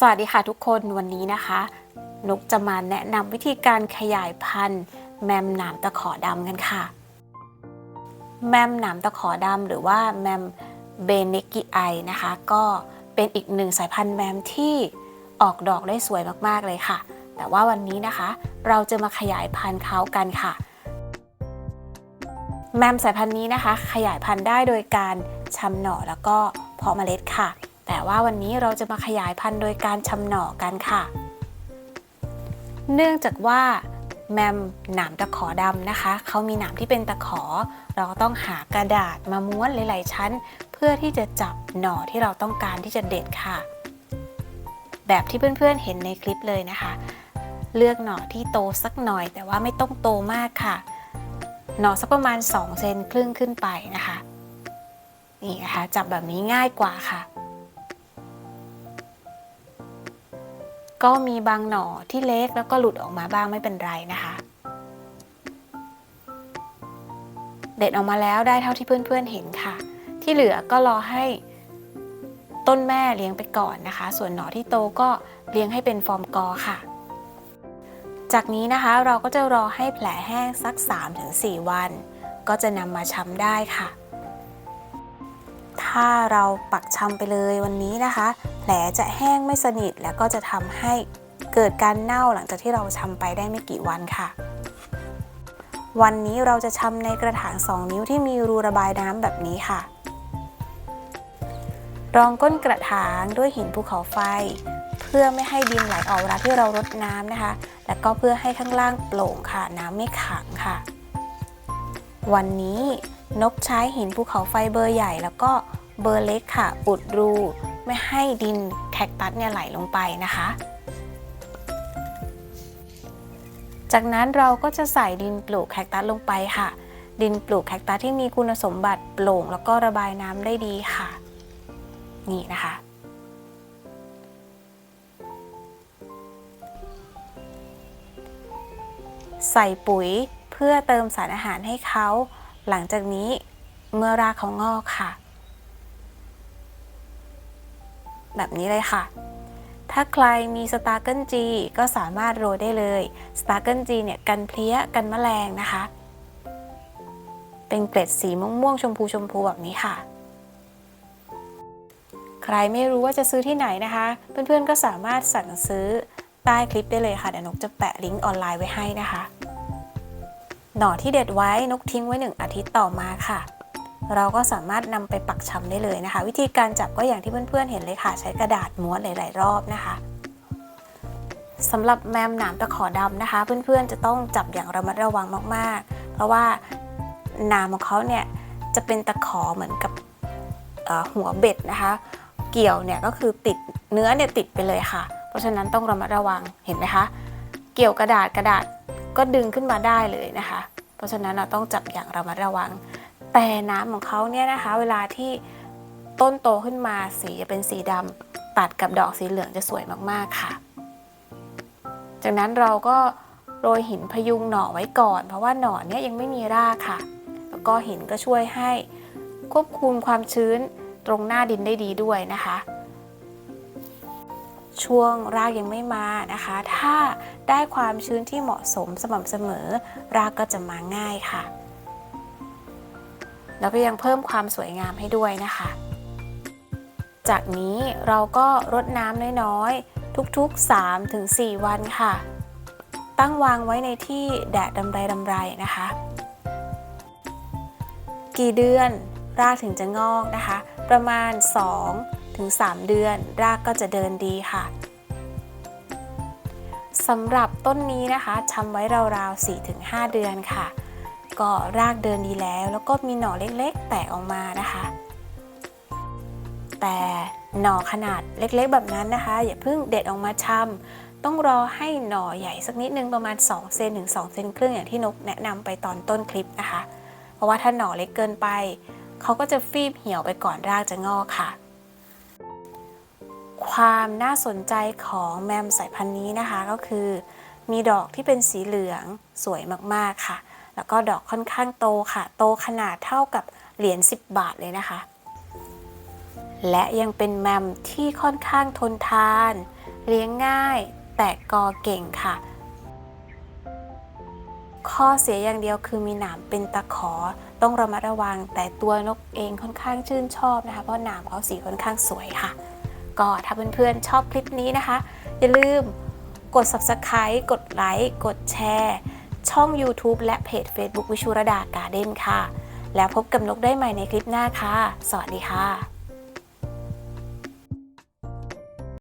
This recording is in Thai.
สวัสดีค่ะทุกคนวันนี้นะคะนกจะมาแนะนำวิธีการขยายพันธุ์ แมมหนามตะขอดำกันค่ะ แมมหนามตะขอดำหรือว่าแมมเบเนกิไอนะคะ ก็เป็นอีกหนึ่งสายพันธุ์แมมที่ออกดอกได้สวยมากๆเลยค่ะ แต่ว่าวันนี้นะคะ เราจะมาขยายพันธุ์เขากันค่ะ แมมสายพันธุ์นี้นะคะ ขยายพันธุ์ได้โดยการชำหน่อแล้วก็เพาะเมล็ดค่ะ แต่ว่าวันนี้เราจะมาขยายพันธุ์โดยการชำหน่อกันค่ะ เนื่องจากว่าแมมหนามตะขอดำนะคะ เขามีหนามที่เป็นตะขอ เราต้องหากระดาษมาม้วนหลาย ๆ ชั้น เพื่อที่จะจับหน่อที่เราต้องการที่จะเด็ดค่ะ แบบที่เพื่อน ๆ เห็นในคลิปเลยนะคะ เลือกหน่อที่โตสักหน่อย แต่ว่าไม่ต้องโตมากค่ะ หน่อสักประมาณ 2 เซนครึ่งขึ้นไปนะคะ นี่นะคะจับแบบนี้ง่ายกว่าค่ะ ก็มีบางหน่อที่เล็กแล้วก็หลุดออกมาบ้างไม่เป็นไรนะคะ เด็ดออกมาแล้วได้เท่าที่เพื่อนๆเห็นค่ะ ที่เหลือก็รอให้ต้นแม่เลี้ยงไปก่อนนะคะ ส่วนหน่อที่โตก็เลี้ยงให้เป็นฟอร์มกอค่ะ จากนี้นะคะเราก็จะรอให้แผลแห้งสัก 3-4 วัน ก็จะนำมาช้ำได้ค่ะ ถ้าเราปักช้ำไปเลยวันนี้นะคะ แผลจะแห้งไม่สนิท แล้วก็จะทำให้เกิดการเน่าหลังจากที่เราชำไปได้ไม่กี่วันค่ะ วันนี้เราจะชำในกระถาง 2 นิ้วที่มีรูระบายน้ำแบบนี้ค่ะ รองก้นกระถางด้วยหินภูเขาไฟ เพื่อไม่ให้ดินไหลออกเวลาที่เรารดน้ำนะคะ แล้วก็เพื่อให้ข้างล่างโปร่งค่ะ น้ำไม่ขังค่ะ วันนี้นกใช้หินภูเขาไฟเบอร์ใหญ่แล้วก็เบอร์เล็กค่ะ อุดรู ไม่ให้ดินแคคตัสเนี่ยไหลลงไปนะคะ จากนั้นเราก็จะใส่ดินปลูกแคคตัสลงไปค่ะ ดินปลูกแคคตัสที่มีคุณสมบัติโปร่ง แล้วก็ระบายน้ำได้ดีค่ะ นี่นะคะใส่ปุ๋ยเพื่อเติมสารอาหารให้เขา หลังจากนี้เมื่อรากเขางอกค่ะ แบบนี้เลยค่ะ ถ้าใครมีสตาร์เกิลจีก็สามารถโรยได้เลยสตาร์เกิลจีเนี่ยกันเพลี้ยกันแมลงนะคะ เป็นเกล็ดสีม่วงๆชมพูชมพูแบบนี้ค่ะ ใครไม่รู้ว่าจะซื้อที่ไหนนะคะ เพื่อนๆก็สามารถสั่งซื้อใต้คลิปได้เลยค่ะเดี๋ยวนกจะแปะลิงก์ออนไลน์ไว้ให้นะคะ หน่อที่เด็ดไว้นกทิ้งไว้หนึ่งอาทิตย์ต่อมาค่ะ เราก็สามารถนำไปปักชำได้เลยนะคะ วิธีการจับก็อย่างที่เพื่อนๆเห็นเลยค่ะ ใช้กระดาษม้วนหลาย ๆ รอบนะคะสำหรับแมมหนามตะขอดำนะคะ เพื่อนๆจะต้องจับอย่างระมัดระวังมากๆ เพราะว่าหนามของเขาเนี่ยจะเป็นตะขอเหมือนกับหัวเบ็ดนะคะ เกี่ยวเนี่ยก็คือติดเนื้อเนี่ยติดไปเลยค่ะ เพราะฉะนั้นต้องระมัดระวังเห็นไหมคะ เกี่ยวกระดาษกระดาษก็ดึงขึ้นมาได้เลยนะคะ เพราะฉะนั้นเราต้องจับอย่างระมัดระวัง แต่น้ำของเขาเนี่ยนะคะ เวลาที่ต้นโตขึ้นมาสีจะเป็นสีดำตัดกับดอกสีเหลืองจะสวยมากๆค่ะ จากนั้นเราก็โรยหินพยุงหน่อไว้ก่อน เพราะว่าหน่อเนี่ยยังไม่มีรากค่ะ แล้วก็หินก็ช่วยให้ควบคุมความชื้นตรงหน้าดินได้ดีด้วยนะคะ ช่วงรากยังไม่มานะคะ ถ้าได้ความชื้นที่เหมาะสมสม่ำเสมอ รากก็จะมาง่ายค่ะ แล้วก็ยังเพิ่มความสวยงามให้ด้วยนะคะ จากนี้เราก็รดน้ำน้อยๆ ทุกๆ 3-4 วันค่ะ ตั้งวางไว้ในที่แดดดำไรดำไรนะคะ กี่เดือนรากถึงจะงอกนะคะ ประมาณ2-3เดือน รากก็จะเดินดีค่ะสำหรับต้นนี้นะคะชำไว้ราวๆ4-5 เดือนค่ะ ก็รากเดินดีแล้ว แล้วก็มีหน่อเล็กๆ แตกออกมานะคะ แต่หน่อขนาดเล็กๆ แบบนั้นนะคะ อย่าเพิ่งเด็ดออกมาชำต้องรอให้หน่อใหญ่สักนิดนึงประมาณ2เซนถึง2เซนครึ่งอย่างที่นกแนะนำไปตอนต้นคลิปนะคะ เพราะว่าถ้าหน่อเล็กเกินไปเขาก็จะฟีบเหี่ยวไปก่อนรากจะงอกค่ะ ความน่าสนใจของแมมสายพันธุ์นี้นะคะก็คือ มีดอกที่เป็นสีเหลืองสวยมากๆค่ะ แล้วก็ดอกค่อนข้างโตค่ะ โตขนาดเท่ากับเหรียญ10 บาทเลยนะคะ และยังเป็นแมมที่ค่อนข้างทนทาน เลี้ยงง่าย แต่กอเก่งค่ะ ข้อเสียอย่างเดียวคือมีหนามเป็นตะขอ ต้องระมัดระวัง แต่ตัวนกเองค่อนข้างชื่นชอบนะคะ เพราะหนามเขาสีค่อนข้างสวยค่ะ ก็ถ้าเพื่อนๆชอบคลิปนี้นะคะ อย่าลืมกด subscribe กดไลค์ กดแชร์ ช่อง YouTube และเพจ Facebook วิชุรดาการ์เด้นค่ะ แล้วพบกับนกได้ใหม่ในคลิปหน้าค่ะ สวัสดีค่ะ